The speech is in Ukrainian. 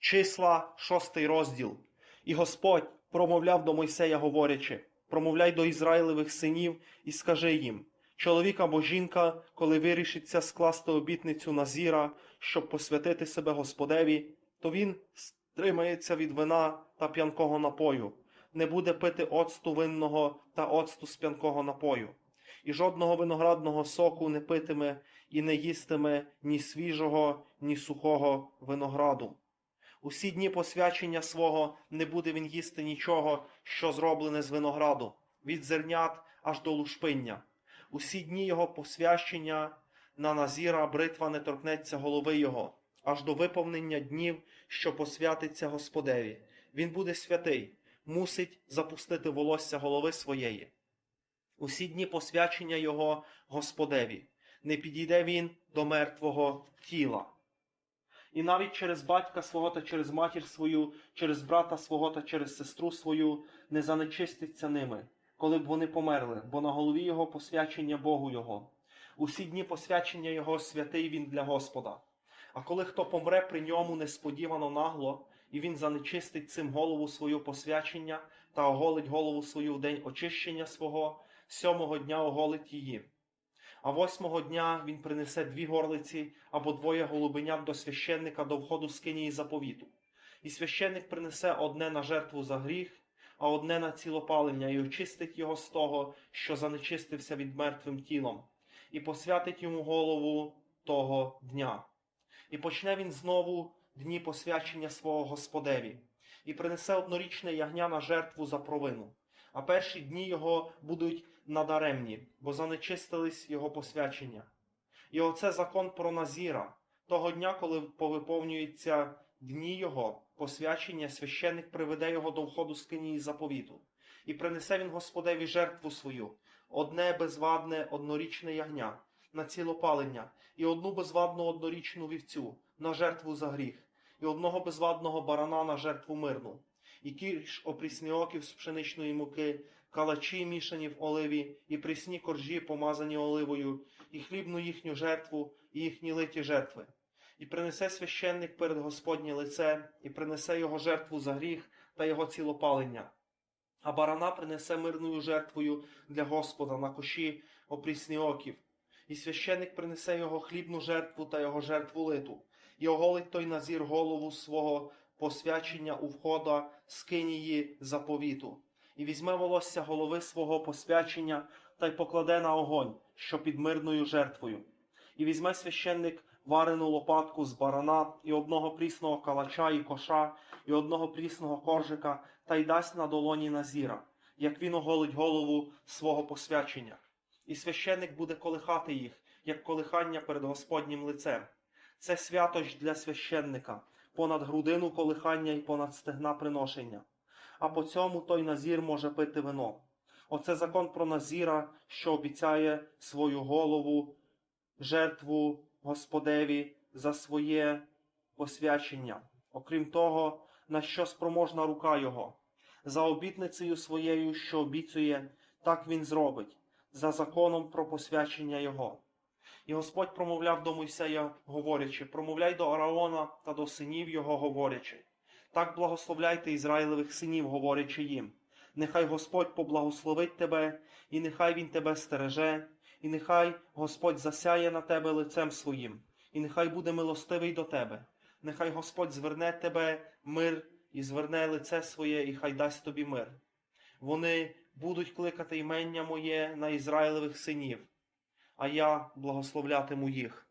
Числа, шостий розділ. І Господь промовляв до Мойсея, говорячи: промовляй до Ізраїлевих синів і скажи їм: чоловік або жінка, коли вирішиться скласти обітницю Назіра, щоб посвятити себе Господеві, то він стримається від вина та п'янкого напою, не буде пити оцту винного та оцту з п'янкого напою, і жодного виноградного соку не питиме і не їстиме ні свіжого, ні сухого винограду. Усі дні посвячення свого не буде він їсти нічого, що зроблене з винограду, від зернят аж до лушпиння. Усі дні його посвячення на назіра бритва не торкнеться голови його, аж до виповнення днів, що посвятиться Господеві. Він буде святий, мусить запустити волосся голови своєї. Усі дні посвячення його Господеві, не підійде він до мертвого тіла. І навіть через батька свого та через матір свою, через брата свого та через сестру свою не занечиститься ними, коли б вони померли, бо на голові його посвячення Богу його. Усі дні посвячення його святий він для Господа. А коли хто помре при ньому несподівано нагло, і він занечистить цим голову свою посвячення та оголить голову свою в день очищення свого, сьомого дня оголить її. А восьмого дня він принесе дві горлиці або двоє голубенят до священника до входу скинії заповіту. І священник принесе одне на жертву за гріх, а одне на цілопалення, і очистить його з того, що занечистився від мертвим тілом, і посвятить йому голову того дня. І почне він знову дні посвячення свого Господеві, і принесе однорічне ягня на жертву за провину. А перші дні його будуть надаремні, бо занечистились його посвячення. І оце закон про Назіра, того дня, коли повиповнюються дні його посвячення, священник приведе його до входу скинії заповіту, і принесе він Господеві жертву свою, одне безвадне однорічне ягня на цілопалення, і одну безвадну однорічну вівцю на жертву за гріх, і одного безвадного барана на жертву мирну і кірш опрісніоків з пшеничної муки, калачі мішані в оливі, і прісні коржі, помазані оливою, і хлібну їхню жертву, і їхні литі жертви. І принесе священник перед Господнє лице, і принесе його жертву за гріх та його цілопалення. А барана принесе мирною жертвою для Господа на коші опрісніоків. І священник принесе його хлібну жертву та його жертву литу, і оголить той назір голову свого посвячення у входа скинії заповіту, і візьме волосся голови свого посвячення та й покладе на огонь, що під мирною жертвою. І візьме священник варену лопатку з барана, і одного прісного калача і коша, і одного прісного коржика, та й дасть на долоні назіра, як він оголить голову свого посвячення. І священник буде колихати їх, як колихання перед Господнім лицем. Це святощ для священника, понад грудину колихання і понад стегна приношення. А по цьому той назір може пити вино. Оце закон про назіра, що обіцяє свою голову, жертву Господеві за своє посвячення, окрім того, на що спроможна рука його. За обітницею своєю, що обіцює, так він зробить, за законом про посвячення його. І Господь промовляв до Мойсея, говорячи, промовляй до Араона та до синів його, говорячи. Так благословляйте Ізраїлевих синів, говорячи їм. Нехай Господь поблагословить тебе, і нехай Він тебе стереже, і нехай Господь засяє на тебе лицем своїм, і нехай буде милостивий до тебе. Нехай Господь зверне тебе мир і зверне лице своє, і хай дасть тобі мир. Вони будуть кликати імення моє на Ізраїлевих синів а я благословлятиму їх.